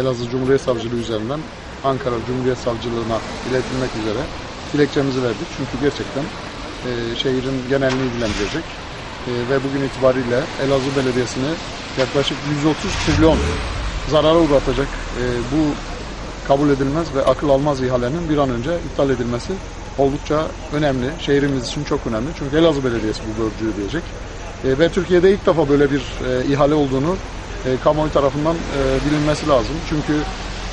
Elazığ Cumhuriyet Savcılığı üzerinden Ankara Cumhuriyet Savcılığına iletilmek üzere dilekçemizi verdik. Çünkü gerçekten e, şehrin genelini ilgilendirecek E, ve bugün itibariyle Elazığ Belediyesi'ni yaklaşık 130 trilyon zarara uğratacak e, bu kabul edilmez ve akıl almaz ihalenin bir an önce iptal edilmesi oldukça önemli. Şehrimiz için çok önemli. Çünkü Elazığ Belediyesi bu borcu ödeyecek. E, ve Türkiye'de ilk defa böyle bir e, ihale olduğunu e, kamuoyu tarafından e, bilinmesi lazım. Çünkü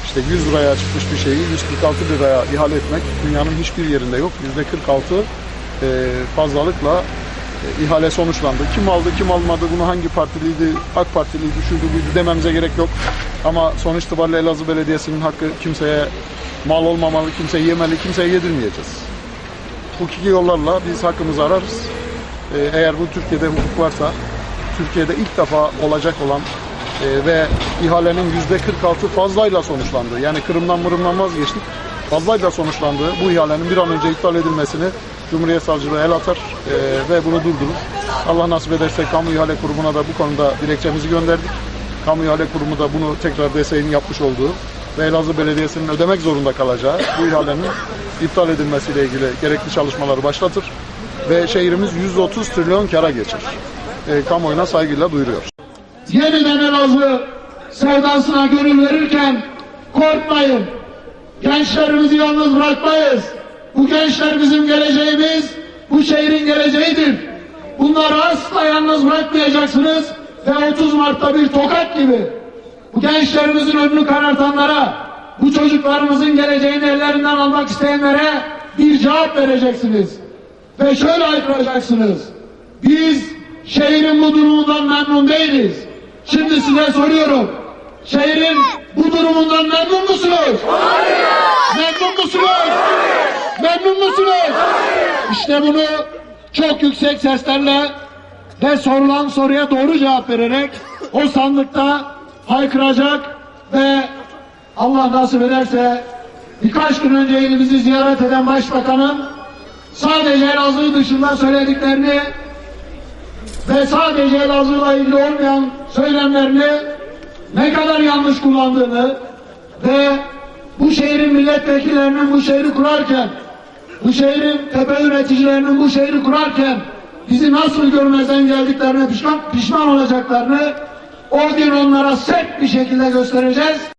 işte 100 liraya çıkmış bir şeyi 146 liraya ihale etmek dünyanın hiçbir yerinde yok. %46 e, fazlalıkla e, ihale sonuçlandı. Kim aldı, kim almadı, bunu hangi partiliydi, AK Partiliydi, şuydu buydu dememize gerek yok. Ama sonuç itibariyle Elazığ Belediyesi'nin hakkı kimseye mal olmamalı, kimseye yemeli, kimseye yedirmeyeceğiz. Hukuki yollarla biz hakkımızı ararız. Ee, eğer bu Türkiye'de hukuk varsa, Türkiye'de ilk defa olacak olan e, ve ihalenin yüzde 46 fazlayla sonuçlandığı, yani Kırım'dan mırımdan vazgeçtik, fazlayla sonuçlandığı bu ihalenin bir an önce iptal edilmesini Cumhuriyet Savcılığı el atar e, ve bunu durdurur. Allah nasip ederse Kamu İhale Kurumu'na da bu konuda dilekçemizi gönderdik. Kamu İhale Kurumu da bunu tekrar DSE'nin yapmış olduğu ve Elazığ Belediyesi'nin ödemek zorunda kalacağı bu ihalenin iptal edilmesiyle ilgili gerekli çalışmaları başlatır ve şehrimiz 130 trilyon kara geçer. E, kamuoyuna saygıyla duyuruyor. Yeniden Elazığ sevdasına gönül verirken korkmayın. Gençlerimizi yalnız bırakmayız. Bu gençler bizim geleceğimiz, bu şehrin geleceğidir. Bunları asla yalnız bırakmayacaksınız ve 30 Mart'ta bir tokat gibi bu gençlerimizin önünü karartanlara, bu çocuklarımızın geleceğini ellerinden almak isteyenlere bir cevap vereceksiniz. Ve şöyle haykıracaksınız. Biz şehrin bu durumundan memnun değiliz. Şimdi size soruyorum. Şehrin bu durumundan memnun musunuz? Hayır. Memnun musunuz? Hayır. Memnun musunuz? Hayır. İşte bunu çok yüksek seslerle ve sorulan soruya doğru cevap vererek o sandıkta haykıracak ve Allah nasip ederse birkaç gün önce elimizi ziyaret eden başbakanın sadece Elazığ dışında söylediklerini ve sadece Elazığ'la ilgili olmayan söylemlerini ne kadar yanlış kullandığını ve bu şehrin milletvekillerinin bu şehri kurarken bu şehrin tepe yöneticilerinin bu şehri kurarken bizi nasıl görmezden geldiklerine pişman, pişman olacaklarını o gün onlara sert bir şekilde göstereceğiz.